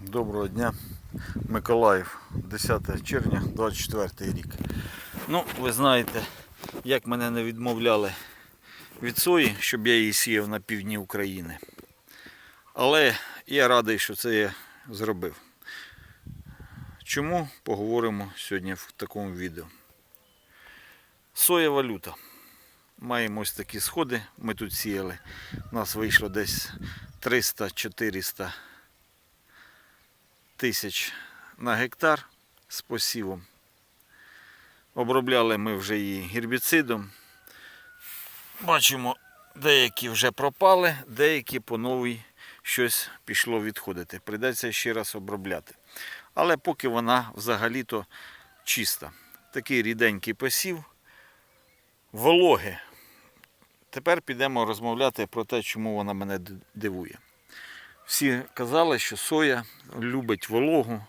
Доброго дня, Миколаїв, 10 червня, 24 рік. Ну, ви знаєте, як мене не відмовляли від сої, щоб я її сіяв на півдні України. Але я радий, що це я зробив. Чому поговоримо сьогодні в такому відео? Соя валюта. Маємо ось такі сходи. Ми тут сіяли. У нас вийшло десь 300-400 тисяч на гектар з посівом. Обробляли ми вже її гербіцидом. Бачимо, деякі вже пропали, деякі по новій щось пішло відходити. Придеться ще раз обробляти. Але поки вона взагалі-то чиста. Такий ріденький посів, вологе. Тепер підемо розмовляти про те, чому вона мене дивує. Всі казали, що соя любить вологу,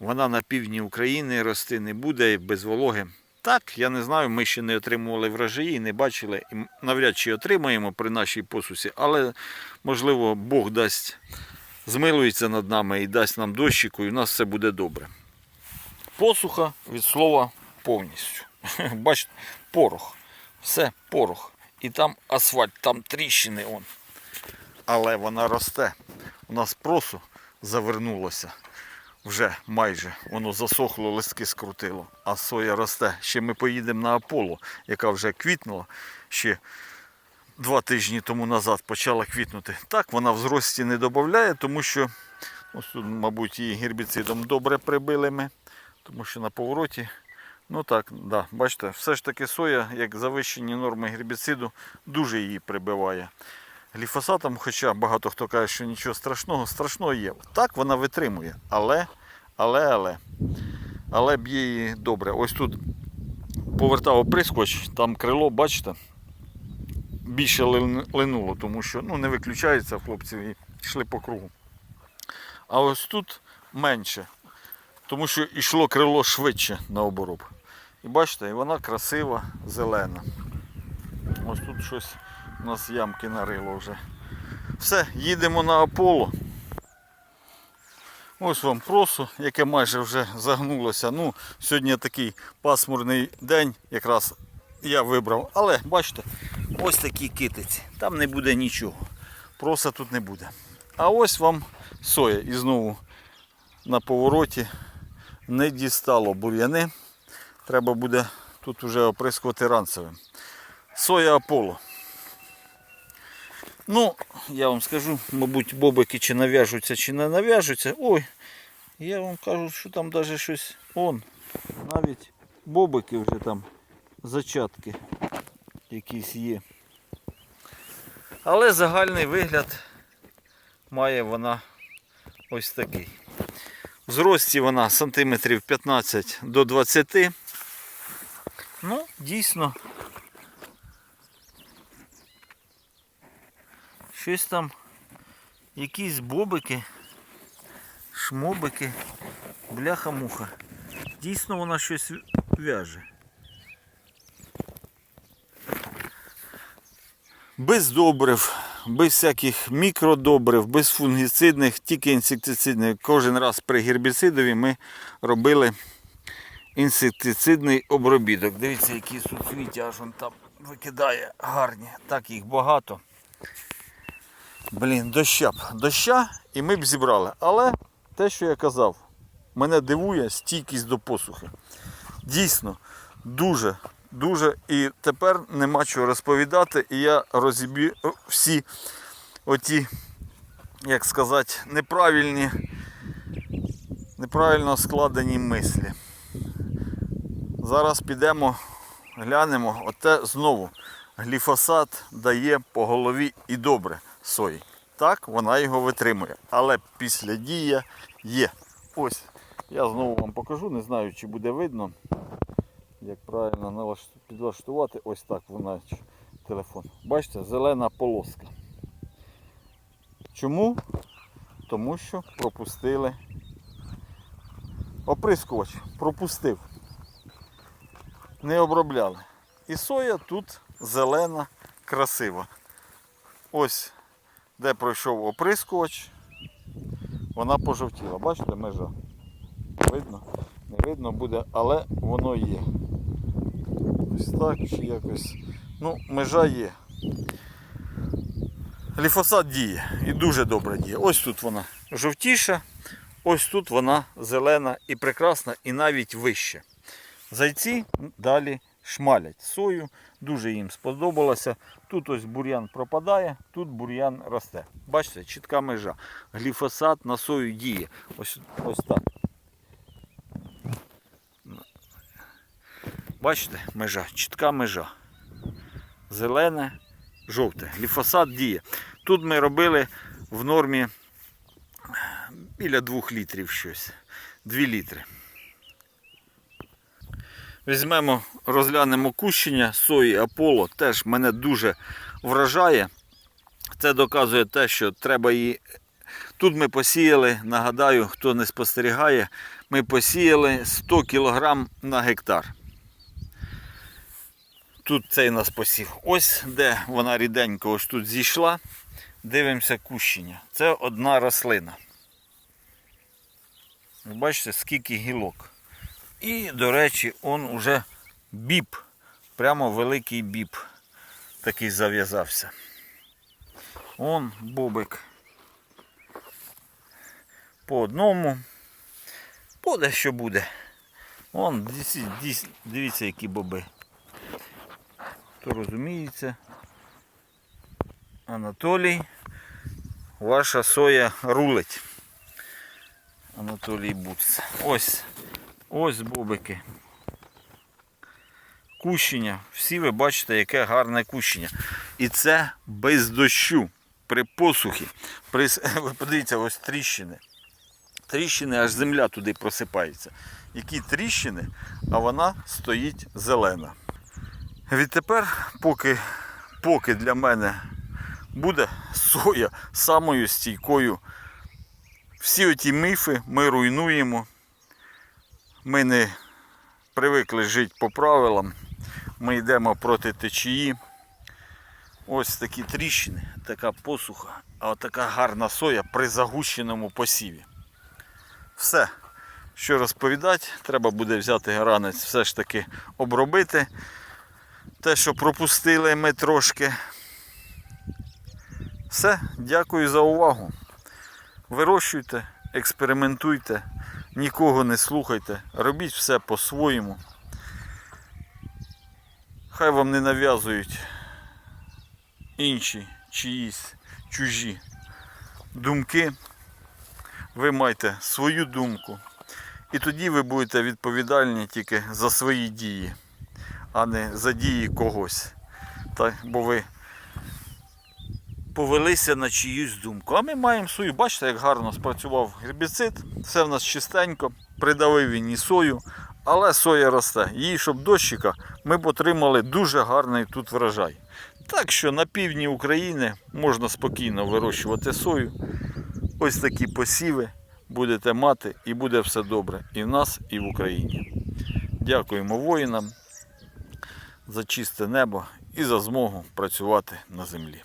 вона на півдні України рости не буде без вологи. Так, я не знаю, ми ще не отримували врожаї, не бачили і навряд чи отримаємо при нашій посусі, але можливо Бог дасть, змилується над нами і дасть нам дощику, і в нас все буде добре. Посуха від слова повністю. Бачите, порох. Все порох. І там асфальт, там тріщини. Он. Але вона росте. У нас просу завернулося вже майже. Воно засохло, листки скрутило. А соя росте. Ще ми поїдемо на Аполло, яка вже квітнула. Ще два тижні тому назад почала квітнути. Так, вона в зрості не додає, тому що ось тут, мабуть, її гербіцидом добре прибили ми, тому що на повороті. Ну так, да, бачите, все ж таки соя, як завищені норми гербіциду, дуже її прибиває. Гліфосатом, хоча багато хто каже, що нічого страшного, страшного є. Так вона витримує, але, але, але, але б'є її добре. Ось тут повертав оприскувач, там крило, бачите, більше линуло, тому що ну, не виключається хлопці і йшли по кругу. А ось тут менше, тому що йшло крило швидше на обороб. І бачите, і вона красива, зелена. Ось тут щось у нас ямки нарило вже. Все, їдемо на Аполло. Ось вам просо, яке майже вже загнулося. Ну, сьогодні такий пасмурний день, якраз я вибрав. Але бачите, ось такі китиці. Там не буде нічого. Проса тут не буде. А ось вам соя. І знову на повороті не дістало бур'яни. Треба буде тут вже оприскувати ранцевим. Соя Аполло. Ну, я вам скажу, мабуть, бобики чи нав'яжуться, чи не нав'яжуться. Ой, я вам кажу, що там навіть щось. Он, навіть бобики вже там, зачатки якісь є. Але загальний вигляд має вона ось такий. В зрості вона сантиметрів 15 до 20. Ну, дійсно, щось там, якісь бобики, шмобики, бляха-муха. Дійсно вона щось в'яже. Без добрив, без всяких мікродобрив, без фунгіцидних, тільки інсектицидних. Кожен раз при гербіцидові ми робили інсектицидний обробіток. Дивіться, які суцвіття аж он там викидає гарні. Так їх багато. Блін, доща б. Доща і ми б зібрали. Але те, що я казав, мене дивує стійкість до посухи. Дійсно, дуже, дуже. І тепер нема чого розповідати. І я розіб'ю всі оті, як сказати, неправильні, неправильно складені мислі. Зараз підемо, глянемо. Оте знову гліфосат дає по голові і добре сої. Так, вона його витримує. Але після дія є. Ось, я знову вам покажу, не знаю, чи буде видно, як правильно підлаштувати. Ось так вона телефон. Бачите, зелена полоска. Чому? Тому що пропустили. Оприскувач пропустив. Не обробляли. І соя тут зелена, красива. Ось де пройшов оприскувач. Вона пожовтіла. Бачите, межа? Видно? Не видно буде, але воно є. Ось так чи якось. Ну, межа є. Гліфосат діє і дуже добре діє. Ось тут вона жовтіша, ось тут вона зелена і прекрасна, і навіть вище. Зайці далі шмалять сою, дуже їм сподобалося. Тут ось бур'ян пропадає, тут бур'ян росте. Бачите, чітка межа. Гліфосат на сою діє. Ось, ось так. Бачите, межа, чітка межа. Зелене, жовте. Гліфосат діє. Тут ми робили в нормі біля 2 літрів щось. 2 літри. Візьмемо, розглянемо кущення сої Аполло. Теж мене дуже вражає. Це доказує те, що треба її. Тут ми посіяли, нагадаю, хто не спостерігає, ми посіяли 100 кг на гектар. Тут цей нас посів. Ось де вона ріденько ось тут зійшла. Дивимося кущення. Це одна рослина. Ви бачите, скільки гілок. І, до речі, он уже біб. Прямо великий біб такий зав'язався. Он бобик. По одному. Буде що буде. Вон, дивіться, які боби. Хто розуміється. Анатолій. Ваша соя рулить. Анатолій Буц. Ось. Ось бобики. Кущення. Всі ви бачите, яке гарне кущення. І це без дощу. При посухі. При... Подивіться, ось тріщини. Тріщини, аж земля туди просипається. Які тріщини, а вона стоїть зелена. Відтепер, поки, поки для мене буде соя самою стійкою. Всі оті міфи ми руйнуємо. Ми не привикли жити по правилам. Ми йдемо проти течії. Ось такі тріщини, така посуха, а така гарна соя при загущеному посіві. Все, що розповідати, треба буде взяти гранець, все ж таки обробити. Те, що пропустили ми трошки. Все, дякую за увагу. Вирощуйте, експериментуйте, нікого не слухайте, робіть все по-своєму. Хай вам не нав'язують інші чиїсь чужі думки. Ви маєте свою думку. І тоді ви будете відповідальні тільки за свої дії, а не за дії когось. Так, бо ви повелися на чиюсь думку. А ми маємо свою. Бачите, як гарно спрацював гербіцид. Все в нас чистенько, придавив він і сою, але соя росте. Їй, щоб дощика, ми б отримали дуже гарний тут врожай. Так що на півдні України можна спокійно вирощувати сою. Ось такі посіви будете мати і буде все добре і в нас, і в Україні. Дякуємо воїнам за чисте небо і за змогу працювати на землі.